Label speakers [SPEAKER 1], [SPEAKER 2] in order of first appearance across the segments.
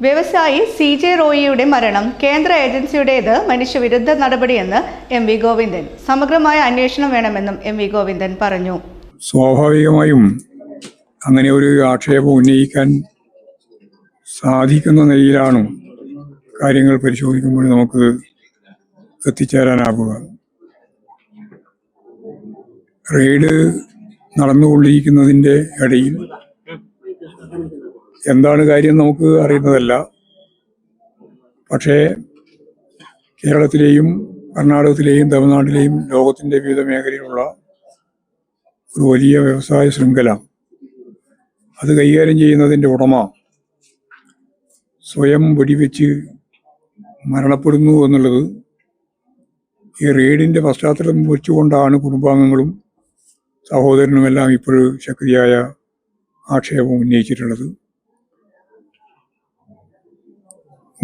[SPEAKER 1] വ്യവസായി C J റോയിയുടെ മരണം കേന്ദ്ര ഏജൻസിയുടേത് മനുഷ്യവിരുദ്ധ നടപടിയെന്ന് എം വി ഗോവിന്ദൻ. സമഗ്രമായ അന്വേഷണം വേണമെന്നും എം വി ഗോവിന്ദൻ പറഞ്ഞു.
[SPEAKER 2] സ്വാഭാവികമായും അങ്ങനെ ഒരു ആക്ഷേപം ഉന്നയിക്കാൻ സാധിക്കുന്ന നിലയിലാണ് കാര്യങ്ങൾ പരിശോധിക്കുമ്പോൾ നമുക്ക് എത്തിച്ചേരാനാകുക റെയ്ഡ് നടന്നുകൊണ്ടിരിക്കുന്നതിന്റെ ഇടയിൽ എന്താണ് കാര്യം നമുക്ക് അറിയുന്നതല്ല. പക്ഷേ കേരളത്തിലെയും കർണാടകത്തിലെയും തമിഴ്നാട്ടിലെയും ലോകത്തിന്റെ വിവിധ മേഖലയിലുള്ള ഒരു വലിയ വ്യവസായ ശൃംഖല അത് കൈകാര്യം ചെയ്യുന്നതിന്റെ ഉടമ സ്വയം വെടിവെച്ച് മരണപ്പെടുന്നു എന്നുള്ളത് ഈ റെയ്ഡിന്റെ പശ്ചാത്തലം വെച്ചുകൊണ്ടാണ് കുടുംബാംഗങ്ങളും സഹോദരനുമെല്ലാം ഇപ്പോഴും ശക്തിയായ ആക്ഷേപം ഉന്നയിച്ചിട്ടുള്ളത്.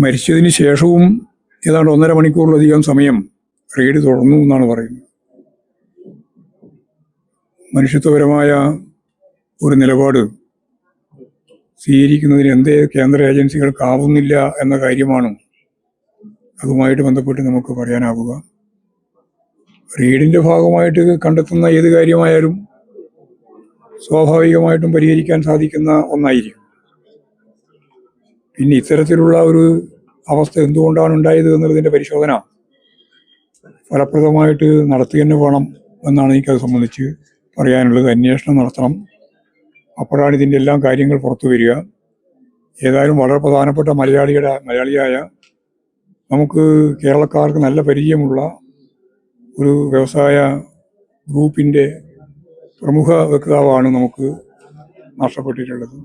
[SPEAKER 2] മരിച്ചതിന് ശേഷവും ഏതാണ്ട് ഒന്നര മണിക്കൂറിലധികം സമയം റെയ്ഡ് തുടർന്നു എന്നാണ് പറയുന്നത്. മനുഷ്യത്വപരമായ ഒരു നിലപാട് സ്വീകരിക്കുന്നതിന് എന്തേ കേന്ദ്ര ഏജൻസികൾക്കാവുന്നില്ല എന്ന കാര്യമാണ് അതുമായിട്ട് ബന്ധപ്പെട്ട് നമുക്ക് പറയാനാവുക. റെയ്ഡിന്റെ ഭാഗമായിട്ട് കണ്ടെത്തുന്ന ഏത് കാര്യമായാലും സ്വാഭാവികമായിട്ടും പരിഹരിക്കാൻ സാധിക്കുന്ന ഒന്നായിരിക്കും. പിന്നെ ഇത്തരത്തിലുള്ള ഒരു അവസ്ഥ എന്തുകൊണ്ടാണ് ഉണ്ടായത് എന്നുള്ളതിന്റെ പരിശോധന ഫലപ്രദമായിട്ട് നടത്തി തന്നെ വേണം എന്നാണ് എനിക്കത് സംബന്ധിച്ച് പറയാനുള്ളത്. അന്വേഷണം നടത്തണം. അപ്പോഴാണ് ഇതിന്റെ എല്ലാം കാര്യങ്ങൾ പുറത്തു വരിക. ഏതായാലും വളരെ പ്രധാനപ്പെട്ട മലയാളിയുടെ മലയാളിയായ നമുക്ക് കേരളക്കാർക്ക് നല്ല പരിചയമുള്ള ഒരു വ്യവസായ ഗ്രൂപ്പിന്റെ പ്രമുഖ വക്താവാണ് നമുക്ക് നഷ്ടപ്പെട്ടിട്ടുള്ളത്.